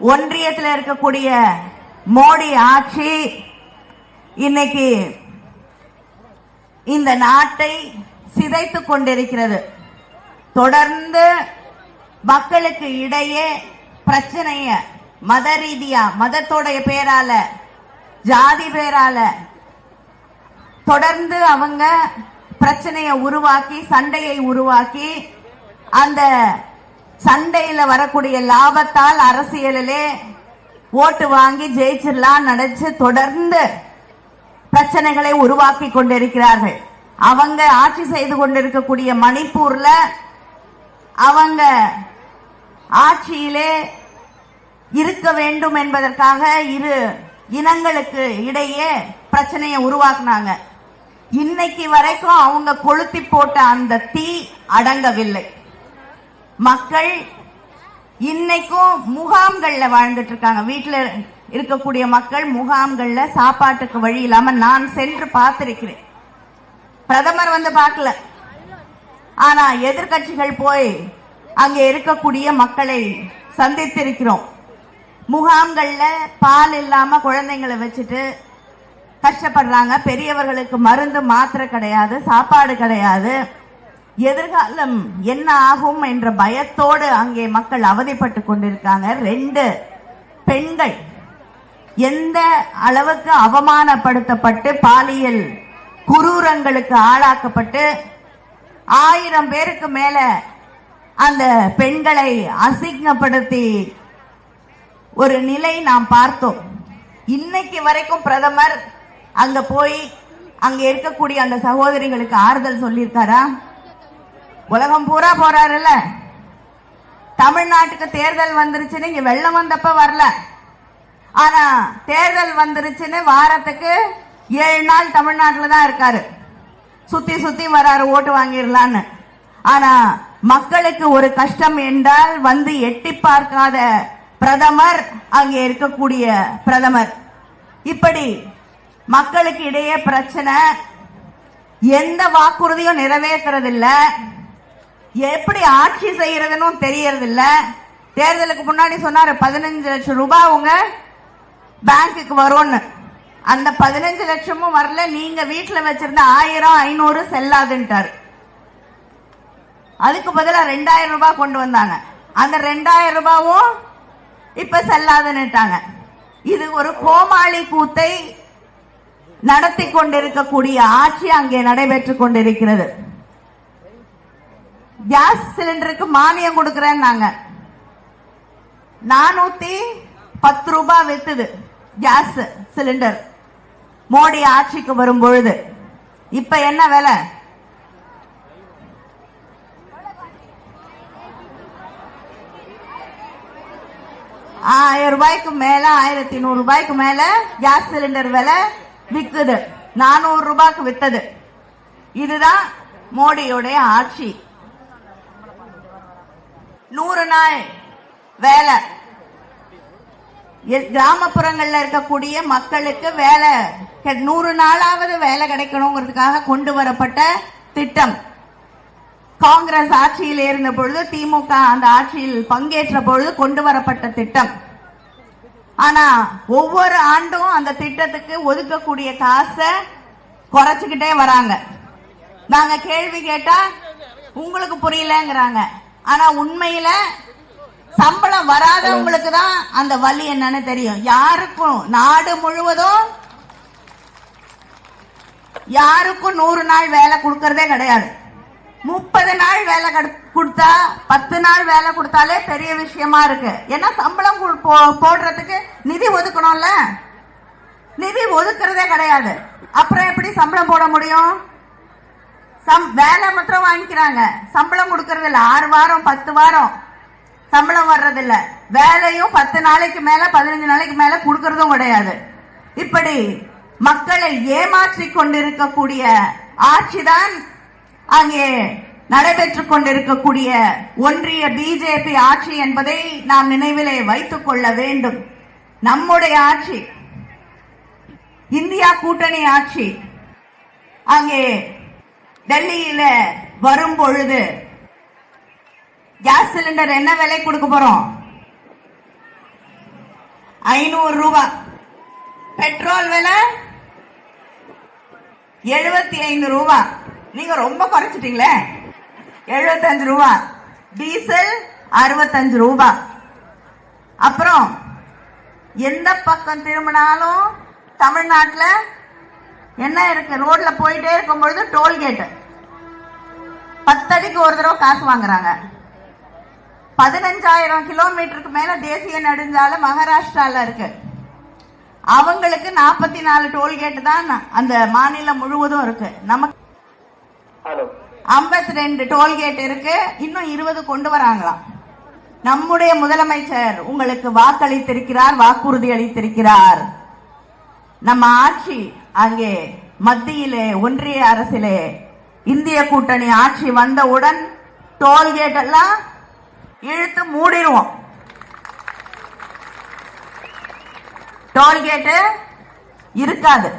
ஒன்றியத்தில் இருக்கக்கூடிய மோடி ஆட்சி இன்னைக்கு இந்த நாட்டை சிதைத்துக் கொண்டிருக்கிறது. தொடர்ந்து மக்களுக்கு இடையே பிரச்சனைய மத ரீதியா மதத்தோடைய பேரால ஜாதி பேரால தொடர்ந்து அவங்க பிரச்சனையை உருவாக்கி சண்டையை உருவாக்கி அந்த சண்டையில வரக்கூடிய லாபத்தால் அரசியலிலே ஓட்டு வாங்கி ஜெயிச்சிடலாம் நினைச்சு தொடர்ந்து பிரச்சனைகளை உருவாக்கி கொண்டிருக்கிறார்கள். அவங்க ஆட்சி செய்து கொண்டிருக்கக்கூடிய மணிப்பூர்ல அவங்க ஆட்சியிலே இருக்க வேண்டும் என்பதற்காக இரு இனங்களுக்கு இடையே பிரச்சனையை உருவாக்குனாங்க. இன்னைக்கு வரைக்கும் அவங்க கொளுத்தி போட்ட அந்த தீ அடங்கவில்லை. மக்கள் இன்னைக்கும் முகாம்கள்ல வாழ்ந்துட்டு இருக்காங்க வீட்டுல இருக்கக்கூடிய மக்கள் முகாம்கள்ல சாப்பாட்டுக்கு வழி இல்லாம நான் சென்று பார்த்திருக்கிறேன். பிரதமர் வந்து பார்க்கல. ஆனா எதிர்க்கட்சிகள் போய் அங்கே இருக்கக்கூடிய மக்களை சந்தித்திருக்கிறோம். முகாம்கள்ல பால் இல்லாம குழந்தைங்களை வச்சுட்டு கஷ்டப்படுறாங்க. பெரியவர்களுக்கு மருந்து மாத்திரை கிடையாது சாப்பாடு கிடையாது. எதிர்காலம் என்ன ஆகும் என்ற பயத்தோடு அங்கே மக்கள் அவதிப்பட்டு கொண்டிருக்காங்க. ரெண்டு பெண்கள். எந்த அளவுக்கு அவமானப்படுத்தப்பட்டு பாலியல் குரூரங்களுக்கு ஆளாக்கப்பட்டு ஆயிரம் பேருக்கு மேல அந்த பெண்களை அசிங்கப்படுத்தி ஒரு நிலை நாம் பார்த்தோம். இன்னைக்கு வரைக்கும் பிரதமர் அங்க போய் அங்க இருக்கக்கூடிய அந்த சகோதரிகளுக்கு ஆறுதல் சொல்லியிருக்காரா? உலகம் பூரா போறாருல்ல? தமிழ்நாட்டுக்கு தேர்தல் வந்துருச்சுன்னு இங்க வெள்ளம் வந்தப்ப வரல. ஆனா தேர்தல் வந்துருச்சுன்னு வாரத்துக்கு ஏழு நாள் தமிழ்நாட்டில் தான் இருக்காரு. சுத்தி சுத்தி வராரு ஓட்டு வாங்கிடலான்னு ஆனா மக்களுக்கு ஒரு கஷ்டம் என்றால் வந்து எட்டி பார்க்காத பிரதமர் அங்கே இருக்கக்கூடிய பிரதமர். இப்படி மக்களுக்கு இடையே பிரச்சனை எந்த வாக்குறுதியும் நிறைவேற்றுறதில்லை. எப்படி ஆட்சி செய்யறதுன்னு தெரியறது இல்ல தேர்தலுக்கு முன்னாடி சொன்னாரு பதினஞ்சு லட்சம் ரூபாய் உங்க பேங்க்குக்கு வரும்னு. அந்த பதினஞ்சு லட்சமும் வரல நீங்க வீட்டுல வச்சிருந்த ஆயிரம் ஐநூறு செல்லாதுன்ட்டாரு. அதுக்கு பதிலாக ரெண்டாயிரம் ரூபாய் கொண்டு வந்தாங்க. அந்த ரெண்டாயிரம் ரூபாவும் இப்ப செல்லாதுன்னுட்டாங்க. இது ஒரு கோமாளி கூத்தை நடத்தி கொண்டிருக்கக்கூடிய ஆட்சி அங்கே நடைபெற்றுக் கொண்டிருக்கிறது. கேஸ் சிலிண்டருக்கு மானியம் கொடுக்கறேன்னாங்க. நானூத்தி பத்து ரூபாய் வித்துது கேஸ் சிலிண்டர் மோடி ஆட்சிக்கு வரும் பொழுது இப்ப என்ன விலை? ஆயிரம் ரூபாய்க்கு மேல ஆயிரத்தி நூறு ரூபாய்க்கு மேல கேஸ் சிலிண்டர் விலை விற்குது நானூறு ரூபாய்க்கு வித்தது. இதுதான் மோடியுடைய ஆட்சி. நூறு நாள் வேலை. எ- கிராமப்புறங்கள்ல இருக்கக்கூடிய மக்களுக்கு வேலை. நூறு நாளாவது வேலை கிடைக்கணுங்கிறதுக்காக கொண்டு வரப்பட்ட திட்டம். காங்கிரஸ் ஆட்சியில் இருந்த பொழுது திமுக அந்த ஆட்சியில் பங்கேற்ற பொழுது கொண்டு வரப்பட்ட திட்டம். ஆனா ஒவ்வொரு ஆண்டும் அந்த திட்டத்துக்கு ஒதுக்கக்கூடிய காசை குறைச்சுக்கிட்டே வராங்க. நாங்க கேள்வி கேட்டா உங்களுக்கு புரியலங்கிறாங்க. ஆனா உண்மையில சம்பளம் வராதவங்களுக்கு தான் அந்த வலி என்னன்னு தெரியும். யாருக்கும் நாடு முழுவதும் யாருக்கும் நூறு நாள் வேலை கொடுக்கறதே கிடையாது. முப்பது நாள் வேலை கொடுத்தா பத்து நாள் வேலை கொடுத்தாலே பெரிய விஷயமா இருக்கு. ஏன்னா சம்பளம் போ- போடுறதுக்கு நிதி ஒதுக்கணும்ல. நிதி ஒதுக்குறதே கிடையாது. அப்புறம் எப்படி சம்பளம் போட முடியும்? சம் வேலை மாத்திரம் வாங்கிக்கிறாங்க. சம்பளம் கொடுக்கறது இல்லை ஆறு வாரம் பத்து வாரம் சம்பளம் வர்றதில்ல. வேலையும் பத்து நாளைக்கு மேல பதினஞ்சு நாளைக்கு மேல கொடுக்கறதும் கிடையாது. இப்படி மக்களை ஏமாற்றி கொண்டிருக்கக்கூடிய ஆட்சிதான் அங்கே நடைபெற்றுக் கொண்டிருக்கக்கூடிய ஒன்றிய பிஜேபி ஆட்சி என்பதை நாம் நினைவிலே வைத்துக் கொள்ள வேண்டும். நம்முடைய ஆட்சி இந்தியா கூட்டணி ஆட்சி அங்கே டெல்லியில வரும் பொழுது கேஸ் சிலிண்டர் என்ன விலை கொடுக்க போறோம்? ஐநூறு ரூபாய் பெட்ரோல் விலை எழுபத்தி ஐந்து ரூபா. நீங்க ரொம்ப குறைச்சிட்டீங்களே. எழுபத்தஞ்சு ரூபா. டீசல் அறுபத்தஞ்சு ரூபா. அப்புறம் எந்த பக்கம் திரும்பினாலும் தமிழ்நாட்டில் என்ன இருக்கு? ரோட்ல போயிட்டே இருக்கும் பொழுது டோல்கேட்டு பத்தடிக்கு ஒரு தடவை காசு வாங்குறாங்க. பதினஞ்சாயிரம் கிலோமீட்டருக்கு மேல தேசிய நெடுஞ்சாலை மகாராஷ்டிரால இருக்கு. அவங்களுக்கு நாற்பத்தி நாலு டோல்கேட் தான் அந்த மாநிலம் முழுவதும் இருக்கு. நமக்கு ஐம்பத்தி ரெண்டு டோல்கேட் இருக்கு. இன்னும் இருபது கொண்டு வராங்களாம். நம்முடைய முதலமைச்சர் உங்களுக்கு வாக்களித்திருக்கிறார் வாக்குறுதி அளித்திருக்கிறார் நம்ம ஆட்சி அங்கே மத்தியிலே ஒன்றிய அரசிலே இந்திய கூட்டணி ஆட்சி வந்தவுடன் டோல்கேட் எல்லாம் இழுத்து மூடிடுவோம். டோல்கேட்டு இருக்காது.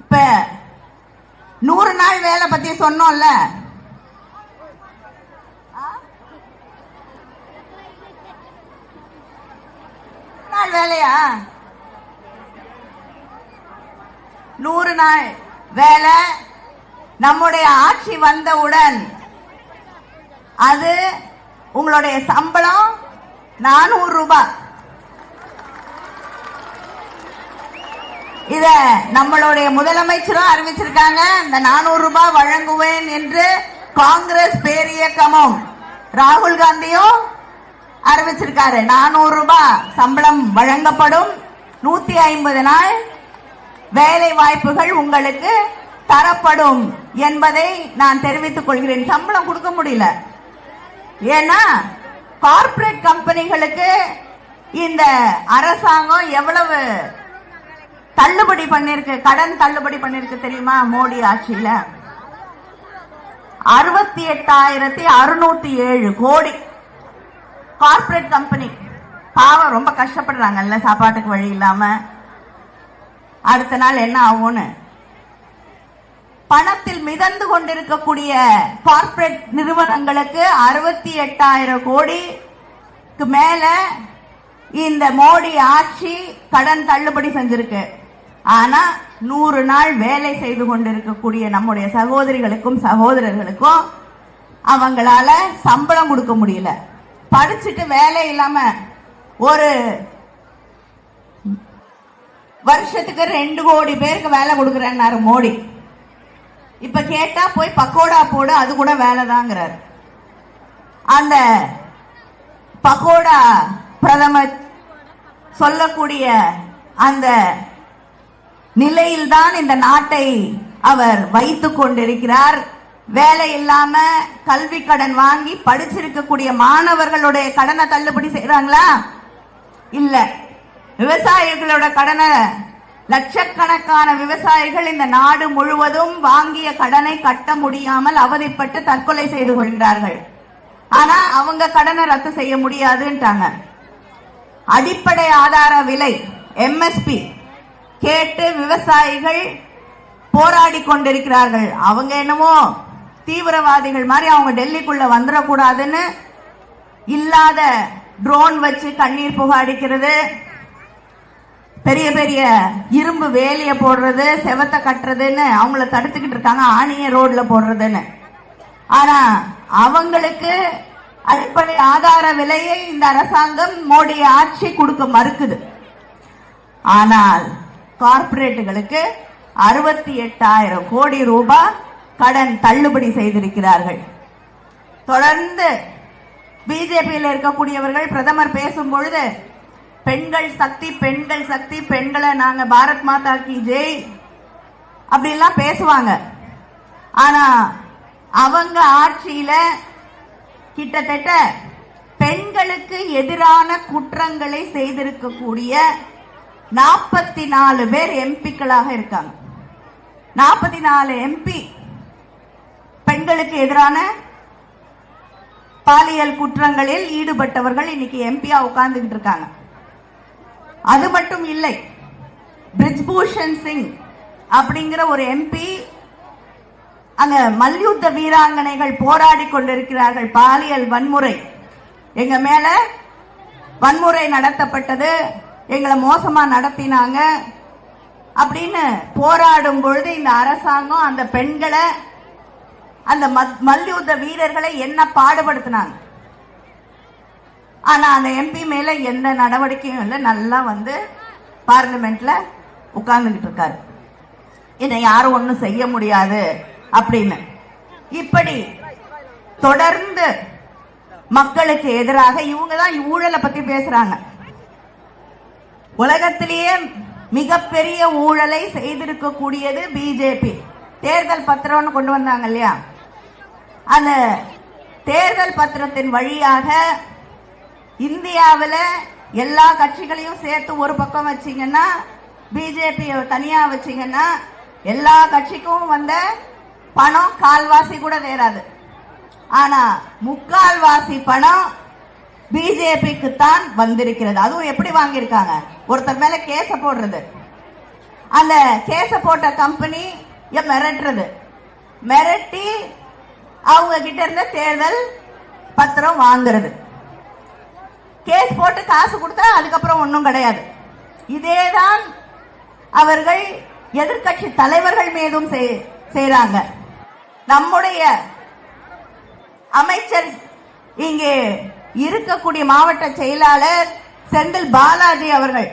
இப்ப நூறு நாள் வேலை பத்தி சொன்னோம்ல. நாள் வேலையா? நூறு நாள் வேலை. நம்முடைய ஆட்சி வந்தவுடன் அது உங்களுடைய சம்பளம் நானூறு ரூபாய் இத நம்மளுடைய முதலமைச்சரும் அறிவிச்சிருக்காங்க. இந்த நானூறு ரூபாய் வழங்குவேன் என்று காங்கிரஸ் பேரியக்கமும் ராகுல் காந்தியும் அறிவிச்சிருக்காரு. நானூறு ரூபாய் சம்பளம் வழங்கப்படும். நூத்தி ஐம்பது நாள் வேலை வாய்ப்புகள் உங்களுக்கு தரப்படும் என்பதை நான் தெரிவித்துக் கொள்கிறேன். சம்பளம் கொடுக்க முடியல. ஏன்னா கார்ப்பரேட் கம்பெனிகளுக்கு இந்த அரசாங்கம் எவ்வளவு தள்ளுபடி பண்ணிருக்கு? கடன் தள்ளுபடி பண்ணிருக்கு தெரியுமா மோடி ஆட்சியில? அறுபத்தி எட்டாயிரத்தி அறுநூத்தி ஏழு கோடி. கார்ப்பரேட் கம்பெனி பாவம் ரொம்ப கஷ்டப்படுறாங்கல்ல சாப்பாட்டுக்கு வழி இல்லாம. அடுத்த நாள் என்ன ஆகும்னு? பணத்தில் மிதந்து கொண்டிருக்கக்கூடிய கார்ப்பரேட் நிறுவனங்களுக்கு அறுபத்தி எட்டாயிரம் கோடிக்கு மேல இந்த மோடி ஆட்சி கடன் தள்ளுபடி செஞ்சிருக்கு. ஆனா நூறு நாள் வேலை செய்து கொண்டிருக்கக்கூடிய நம்முடைய சகோதரிகளுக்கும் சகோதரர்களுக்கும் அவங்களால சம்பளம் கொடுக்க முடியல. படிச்சுட்டு வேலை இல்லாம ஒரு வருஷத்துக்கு ரெண்டு கோடி பேருக்கு வேலை கொடுக்குறேன்னாரு மோடி. இப்ப கேட்டா போய் பக்கோடா போடு அது கூட வேலைதாங்கிறார். அந்த பக்கோடா பிரதமர் சொல்லக்கூடிய அந்த நிலையில்தான் இந்த நாட்டை அவர் வைத்துக் கொண்டிருக்கிறார். வேலை இல்லாம கல்வி கடன் வாங்கி படிச்சிருக்கக்கூடிய மாணவர்களுடைய கடனை தள்ளுபடி செய்யறாங்களா இல்லை. விவசாயிகளோட கடனை லட்சக்கணக்கான விவசாயிகள் இந்த நாடு முழுவதும் வாங்கிய கடனை கட்ட முடியாமல் அவதிப்பட்டு தற்கொலை செய்து கொள்கிறார்கள். ஆனா அவங்க கடனை ரத்து செய்ய முடியாதுன்ட்டாங்க. அடிப்படை ஆதார விலை எம்எஸ்பி கேட்டு விவசாயிகள் போராடி கொண்டிருக்கிறார்கள். அவங்க என்னமோ தீவிரவாதிகள் மாதிரி அவங்க டெல்லிக்குள்ள வந்துடக்கூடாதுன்னு இல்லாத ட்ரோன் வச்சு கண்ணீர் புகாடிக்கிறது. பெரிய பெரிய இரும்பு வேலிய போடுறது செவத்தை கட்டுறதுன்னு அவங்கள தடுத்துக்கிட்டு இருக்காங்க ஆணிய ரோட்ல போடுறதுன்னு. ஆனா அவங்களுக்கு அடிப்படை ஆதார விலையை இந்த அரசாங்கம் மோடி ஆட்சி கொடுக்க மறுக்குது. ஆனால் கார்ப்பரேட்டுகளுக்கு அறுபத்தி எட்டாயிரம் கோடி ரூபாய் கடன் தள்ளுபடி செய்திருக்கிறார்கள். தொடர்ந்து பிஜேபியில் இருக்கக்கூடியவர்கள் பிரதமர் பேசும் பொழுது பெண்கள் சக்தி பெண்கள் சக்தி பெண்களை நாங்க பாரத் மாதா கி ஜெய் அப்படிலாம் பேசுவாங்க. ஆனா அவங்க ஆட்சியில கிட்டத்தட்ட பெண்களுக்கு எதிரான குற்றங்களை செய்திருக்கக்கூடிய நாற்பத்தி நாலு பேர் எம்பிக்களாக இருக்காங்க. நாற்பத்தி நாலு எம்பி பெண்களுக்கு எதிரான பாலியல் குற்றங்களில் ஈடுபட்டவர்கள் இன்னைக்கு எம்பியா உட்கார்ந்துகிட்டு இருக்காங்க. அது மட்டும் இல்லை. பிரிஜ்பூஷன் சிங் அப்படிங்கிற ஒரு எம்பி அங்க மல்யுத்த வீராங்கனைகள் போராடி கொண்டிருக்கிறார்கள் பாலியல் வன்முறை. எங்க மேல வன்முறை நடத்தப்பட்டது எங்களை மோசமா நடத்தினாங்க அப்படின்னு போராடும் பொழுது இந்த அரசாங்கம் அந்த பெண்களை அந்த மத்- மல்யுத்த வீரர்களை என்ன பாடுபடுத்தினாங்க? ஆனால் அந்த எம்பி மேலே எந்த நடவடிக்கையும் இல்லை. நல்லா வந்து பார்லிமெண்ட்டில் உட்கார்ந்துக்கிட்டு இருக்காரு. இதை யாரும் ஒன்றும் செய்ய முடியாது அப்படின்னு. இப்படி தொடர்ந்து மக்களுக்கு எதிராக இவங்க தான் ஊழலை பற்றி பேசுறாங்க. உலகத்திலேயே மிகப்பெரிய ஊழலை செய்திருக்கக்கூடியது பிஜேபி. தேர்தல் பத்திரம்னு கொண்டு வந்தாங்க இல்லையா? அந்த தேர்தல் பத்திரத்தின் வழியாக இந்தியாவில் எல்லா கட்சிகளையும் சேர்த்து ஒரு பக்கம் வச்சிங்கன்னா பிஜேபி தனியா வச்சீங்கன்னா எல்லா கட்சிக்கும் வந்த பணம் கால்வாசி கூட வேறாது. ஆனா முக்கால்வாசி பணம் பிஜேபிக்கு தான் வந்திருக்கிறது. அதுவும் எப்படி வாங்கியிருக்காங்க? ஒருத்தர் மேல கேஸ போடுறது. அந்த கேஸை போட்ட கம்பெனி மிரட்டுறது. மிரட்டி அவங்க கிட்ட இருந்த தேர்தல் பத்திரம் வாங்குறது. கேஸ் போட்டு காசு கொடுத்தா அதுக்கப்புறம் ஒன்றும் கிடையாது. இதேதான் அவர்கள் எதிர்க்கட்சி தலைவர்கள் மீதும் செய்- நம்முடைய அமைச்சர் இங்கே இருக்கக்கூடிய மாவட்ட செயலாளர் செந்தில் பாலாஜி அவர்கள்.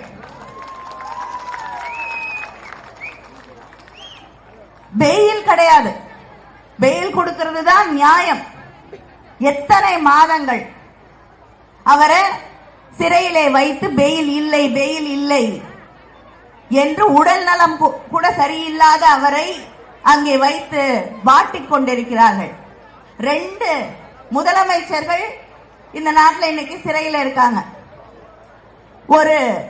பெயில் கிடையாது. பெயில் கொடுக்கிறது தான் நியாயம். எத்தனை மாதங்கள் அவரை சிறையிலே வைத்து பெயில் இல்லை பெயில் இல்லை என்று உடல் நலம் கூ- கூட சரியில்லாத அவரை அங்கே வைத்து வாட்டிக் கொண்டிருக்கிறார்கள். ரெண்டு முதலமைச்சர்கள் இந்த நாட்டில் இன்னைக்கு சிறையில் இருக்காங்க. ஒரு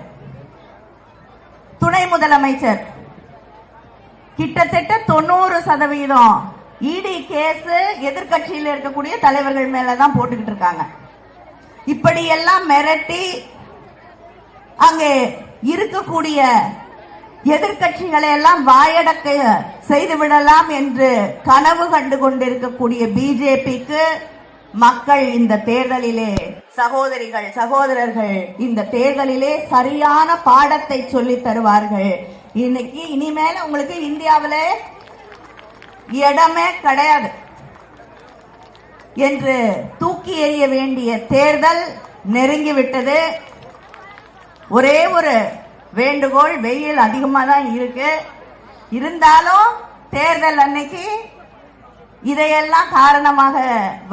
துணை முதலமைச்சர். கிட்டத்தட்ட தொண்ணூறு சதவீதம் இடி கேஸ் எதிர்க்கட்சியில் இருக்கக்கூடிய தலைவர்கள் மேலதான் போட்டுக்கிட்டு இருக்காங்க. இப்படியெல்லாம் மிரட்டி அங்கே இருக்கக்கூடிய எதிர்கட்சிகளை எல்லாம் வாயடக்க செய்து விடலாம் என்று கனவு கண்டு கொண்டிருக்கக்கூடிய பிஜேபிக்கு மக்கள் இந்த தேர்தலிலே சகோதரிகள் சகோதரர்கள் இந்த தேர்தலிலே சரியான பாடத்தை சொல்லி தருவார்கள். இன்னைக்கு இனிமேல உங்களுக்கு இந்தியாவில இடமே கிடையாது. என்று தூக்கி எறிய வேண்டிய தேர்தல் நெருங்கிவிட்டது. ஒரே ஒரு வேண்டுகோள் வெயில் அதிகமாக தான் இருக்கு. இருந்தாலும் தேர்தல் அன்னைக்கு இதையெல்லாம் காரணமாக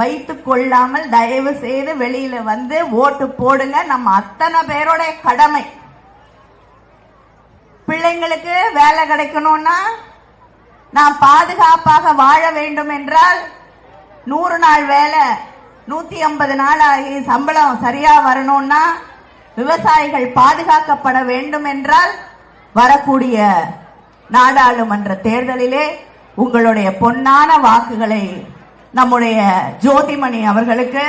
வைத்து கொள்ளாமல் தயவு செய்து வெளியில வந்து ஓட்டு போடுங்க. நம்ம அத்தனை பேரோட கடமை. பிள்ளைங்களுக்கு வேலை கிடைக்கணும்னா நான் பாதுகாப்பாக வாழ வேண்டும் என்றால் நூறு நாள் வேலை நூத்தி ஐம்பது நாள் ஆகி சம்பளம் சரியா வரணும்னா விவசாயிகள் பாதுகாக்கப்பட வேண்டும் என்றால் வரக்கூடிய நாடாளுமன்ற தேர்தலிலே உங்களுடைய பொன்னான வாக்குகளை நம்முடைய ஜோதிமணி அவர்களுக்கு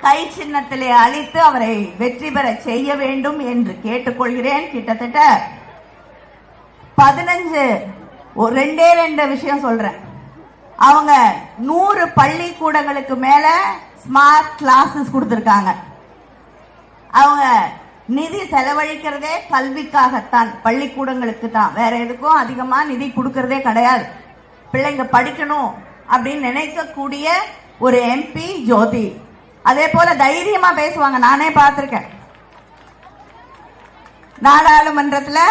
கை சின்னத்திலே அளித்து அவரை வெற்றி பெற செய்ய வேண்டும் என்று கேட்டுக்கொள்கிறேன். கிட்டத்தட்ட பதினஞ்சு ஒரு ரெண்டே ரெண்டு விஷயம் சொல்றேன். அவங்க நூறு பள்ளிக்கூடங்களுக்கு மேல ஸ்மார்ட் கிளாஸஸ் கொடுத்துருக்காங்க. அவங்க நிதி செலவழிக்கிறதே கல்விக்காகத்தான். பள்ளிக்கூடங்களுக்கு தான். வேற எதுக்கும் அதிகமா நிதி கொடுக்கறதே கிடையாது. பிள்ளைங்க படிக்கணும் அப்படின்னு நினைக்கக்கூடிய ஒரு எம்பி ஜோதி. அதே போல தைரியமா பேசுவாங்க. நானே பார்த்துருக்கேன். நாடாளுமன்றத்தில்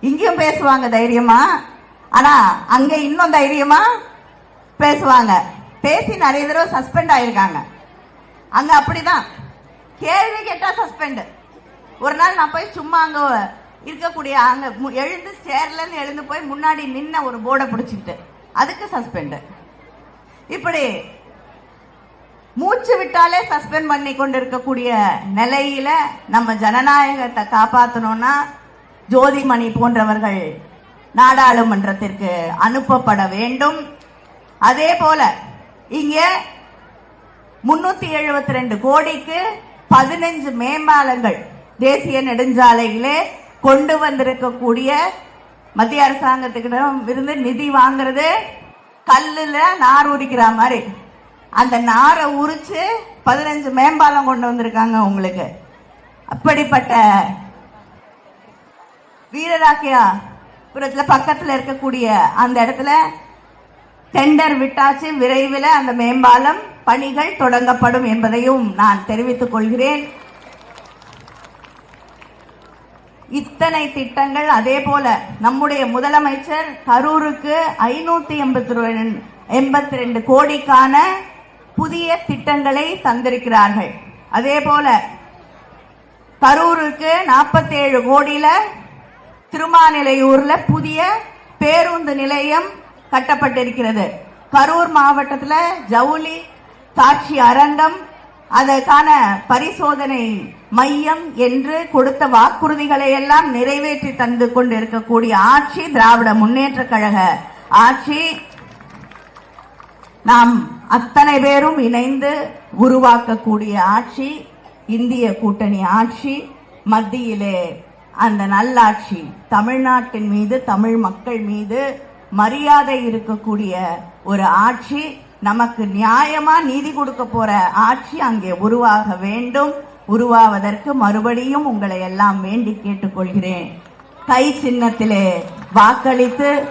இங்கேயும் பேசுவாங்க தைரியமா? ஆனா அங்க இன்னும் தைரியமா? பேசுவாங்க. பேசி நிறைய தடவை சஸ்பெண்ட் ஆயிருக்காங்க. அங்க அப்படிதான். கேள்வி கேட்டா சஸ்பெண்ட் ஒரு நாள் நான் போய் சும்மா அங்க இருக்கக்கூடிய அங்க மு- எழுந்து சேர்ல இருந்து எழுந்து போய் முன்னாடி நின்ன ஒரு போர்டை பிடிச்சிக்கிட்டு அதுக்கு சஸ்பெண்ட் இப்படி மூச்சு விட்டாலே சஸ்பெண்ட் பண்ணி கொண்டு இருக்கக்கூடிய நிலையில நம்ம ஜனநாயகத்தை காப்பாற்றணும்னா ஜோதிமணி போன்றவர்கள் நாடாளுமன்றத்திற்கு அனுப்பப்பட வேண்டும். அதே போல இங்க முன்னூத்தி எழுபத்தி ரெண்டு கோடிக்கு பதினஞ்சு மேம்பாலங்கள் தேசிய நெடுஞ்சாலையிலே கொண்டு வந்திருக்கக்கூடிய மத்திய அரசாங்கத்துக்கிடம் இருந்து நிதி வாங்குறது கல்லுல நார் உரிக்கிற மாதிரி. அந்த நாரை உரிச்சு பதினஞ்சு மேம்பாலம் கொண்டு வந்திருக்காங்க உங்களுக்கு. அப்படிப்பட்ட வீரராக்கியா புறத்தில் பக்கத்துல இருக்கக்கூடிய அந்த இடத்துல டெண்டர் விட்டாச்சு விரைவில் அந்த மேம்பாலம் பணிகள் தொடங்கப்படும் என்பதையும் நான் தெரிவித்துக் கொள்கிறேன். இத்தனை திட்டங்கள் அதே போல நம்முடைய முதலமைச்சர் கரூருக்கு ஐநூத்தி எண்பத்தி எண்பத்தி ரெண்டு கோடிக்கான புதிய திட்டங்களை தந்திருக்கிறார்கள். அதே போல கரூருக்கு 47 கோடியில திருமாநிலையூர்ல புதிய பேருந்து நிலையம் கட்டப்பட்டிருக்கிறது. கரூர் மாவட்டத்தில் ஜவுளி காட்சி அரங்கம் அதற்கான பரிசோதனை மையம் என்று கொடுத்த வாக்குறுதிகளை எல்லாம் நிறைவேற்றி தந்து கொண்டிருக்கக்கூடிய ஆட்சி திராவிட முன்னேற்ற கழக ஆட்சி. நாம் அத்தனை பேரும் இணைந்து உருவாக்கக்கூடிய ஆட்சி இந்திய கூட்டணி ஆட்சி மத்தியிலே அந்த நல்லாட்சி தமிழ்நாட்டின் மீது தமிழ் மக்கள் மீது மரியாதை இருக்கக்கூடிய ஒரு ஆட்சி நமக்கு நியாயமா நீதி கொடுக்க போற ஆட்சி அங்கே உருவாக வேண்டும். உருவாவதற்கு மறுபடியும் உங்களை எல்லாம் வேண்டி கேட்டுக்கொள்கிறேன். கை சின்னத்திலே வாக்களித்து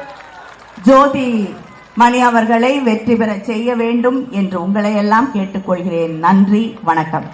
ஜோதி மணி அவர்களை வெற்றி பெற செய்ய வேண்டும் என்று உங்களை எல்லாம் கேட்டுக்கொள்கிறேன். நன்றி வணக்கம்.